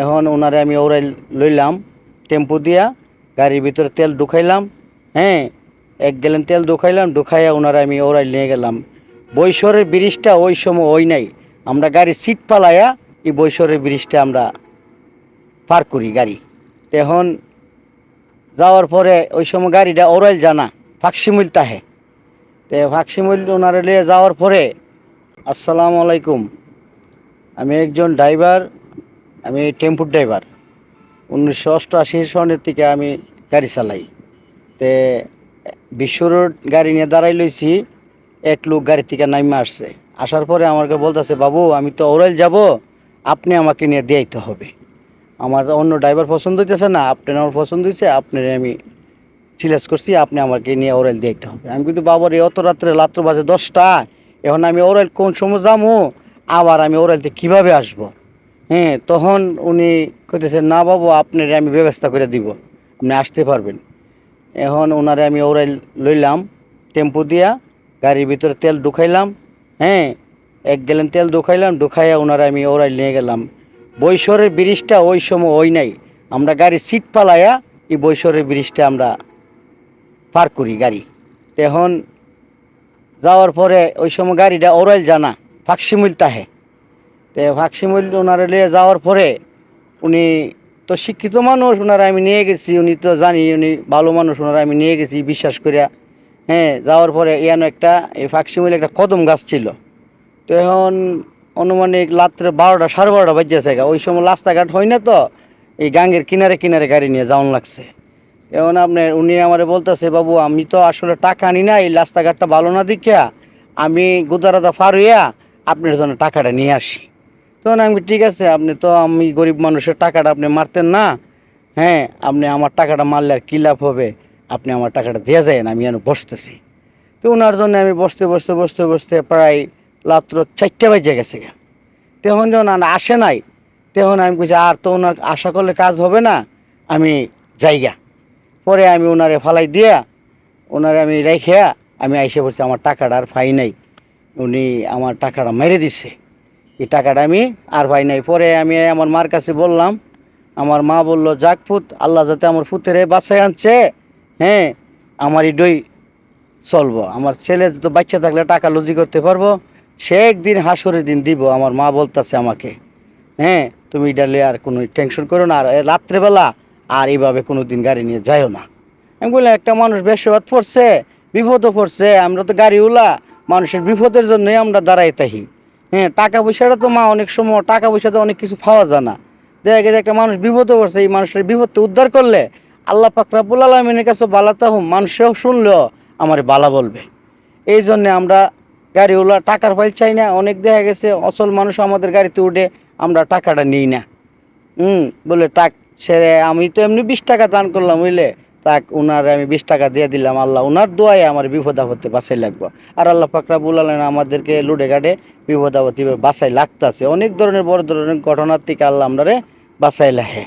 এখন ওনারে আমি ওরাই লইলাম, টেম্পু দিয়া, গাড়ির ভিতরে তেল ঢুকাইলাম হ্যাঁ এক গেলেন তেল ঢুকাইলাম, ঢুকাইয়া ওনারে আমি ওরাই নিয়ে গেলাম। বৈশরের ব্রিজটা ওই সময় ওই নাই। আমরা গাড়ি সিট পালাইয়া এই বৈশরের ব্রিজটা আমরা পার করি গাড়ি। এখন যাওয়ার পরে ওই সময় গাড়িটা ওরাইল জানা ফাঁকসিমুল তাহে। তো ফাঁকসিমুল ওনারে নিয়ে যাওয়ার পরে, আসসালামু আলাইকুম, আমি একজন ড্রাইভার আমি টেম্পুর ড্রাইভার। উনিশশো অষ্টআশি সনের থেকে আমি গাড়ি চালাই। তে বিশ্ব রোড গাড়ি নিয়ে দাঁড়াই লইছি, এক লোক গাড়ি থেকে নাইমে আসছে। আসার পরে আমাকে বলতেছে, বাবু, আমি তো ওরাইল যাব, আপনি আমাকে নিয়ে দিয়াইতে হবে। আমার অন্য ড্রাইভার পছন্দ হইতেছে না আপনার আমার পছন্দ হয়েছে আপনার আমি সিলেক্ট করছি, আপনি আমাকে নিয়ে ওরাইল দিতে হবে। আমি কিন্তু বাবার এই অত রাত্রে রাত্র বাজে দশটা, এখন আমি ওরাইল কোন সময় যাব আবার আমি ওরাইলতে কীভাবে আসব? হ্যাঁ তখন উনি কইতেছেন না বাবু, আপনার আমি ব্যবস্থা করে দিব। আপনি আসতে পারবেন। এখন ওনারে আমি ওরাইল লইলাম, টেম্পু দিয়া, গাড়ির ভিতরে তেল ঢুকাইলাম হ্যাঁ এক গেলেন তেল ঢুকাইলাম, ঢুকাইয়া ওনারে আমি ওরাইল নিয়ে গেলাম। বৈশরের ব্রিজটা ওই সময় ওই নাই। আমরা গাড়ির সিট পালাইয়া এই বৈশরের ব্রিজটা আমরা পার করি গাড়ি। তো এখন যাওয়ার পরে ওই সময় গাড়িটা ওরাইল জানা ফাঁকসিমুল তাহে তো ওনারে নিয়ে যাওয়ার পরে উনি তো শিক্ষিত মানুষ, ওনারা আমি নিয়ে গেছি, উনি তো জানি উনি ভালো মানুষ, ওনারা আমি নিয়ে গেছি, বিশ্বাস করিয়া। হ্যাঁ যাওয়ার পরে ইয়ানো একটা এই ফাঁকসিমুল একটা কদম গাছ ছিল। তো এখন অনুমানিক রাত্রে বারোটা, সাড়ে বারোটা বাজছে ওই সময় রাস্তাঘাট হয় না তো, এই গাঙ্গের কিনারে কিনারে গাড়ি নিয়ে যাওয়ান লাগছে। এখন আপনার উনি আমার বলতেছে, বাবু, আমি তো আসলে টাকা আনি না এই রাস্তাঘাটটা ভালো না দেখিয়া আমি গুদারাদা ফার হইয়া আপনার জন্য টাকাটা নিয়ে আসি। তখন আমি ঠিক আছে, আপনি তো আমি গরিব মানুষের টাকাটা আপনি মারতেন না। হ্যাঁ আপনি আমার টাকাটা মারলে আর কী লাভ হবে? আপনি আমার টাকাটা দিয়ে যায় আমি যেন বসতেছি। তো ওনার জন্য আমি বসতে বসতে বসতে বসতে প্রায় রাত্র চারটে বাজে গেছে তখন যখন আসে নাই, তখন আমি বলছি আর তো ওনার আশা করলে কাজ হবে না, আমি যাইগা পরে আমি ওনারে ফালাই দিয়া ওনারে আমি রেখে আমি আইসে বলছি আমার টাকাটা আর ফাই নাই। উনি আমার টাকাটা মেরে দিছে। এই টাকাটা আমি আর পাই নাই। পরে আমি আমার মার কাছে বললাম, আমার মা বলল, যাক ফুত, আল্লাহ যাতে আমার ফুতেরে বাসায় আনছে হ্যাঁ আমার ইডই চলবো। আমার ছেলে তো বাচ্চা থাকলে টাকা লুজি করতে পারব, সে একদিন হাসরের দিন দিব, আমার মা বলতেছে আমাকে। হ্যাঁ তুমি ডালে আর কোনো টেনশন করো না, আর রাত্রেবেলা আর এইভাবে কোনো দিন গাড়ি নিয়ে যাইও না। আমি বললাম, একটা মানুষ বেশবাদ পড়ছে বিপদও পড়ছে, আমরা তো গাড়িওলা মানুষের বিপদের জন্যই আমরা দাঁড়াই থাকি। হ্যাঁ টাকা পয়সাটা তো মা অনেক সময় টাকা পয়সা তো অনেক কিছু পাওয়া যায় না। দেখা গেছে একটা মানুষ বিপদে পড়ছে, এই মানুষের বিপদকে উদ্ধার করলে আল্লাহ পাকরাবুল আলমিনের কাছে বালাতা হুম মানুষেও শুনলেও আমার বালা বলবে। এই জন্যে আমরা গাড়িওয়ালা টাকার ফাইল চাই না, অনেক দেখা গেছে অচল মানুষ আমাদের গাড়িতে উঠে আমরা টাকাটা নিই না। হুম, বলে টাক সে, আমি তো এমনি বিশ টাকা দান করলাম, বুঝলে? তাক ওনারে আমি বিশ টাকা দিয়ে দিলাম, আল্লাহ ওনার দোয়ায় আমার বিপদ আপদে বাসাই লাগবো। আর আল্লাহ পাকরা বলালেন আমাদেরকে লুডে গাড়ে বিপদ আপদ বাসাই লাগতেছে। অনেক ধরনের বড় ধরনের ঘটনার থেকে আল্লাহ আমরা বাসাই লাহে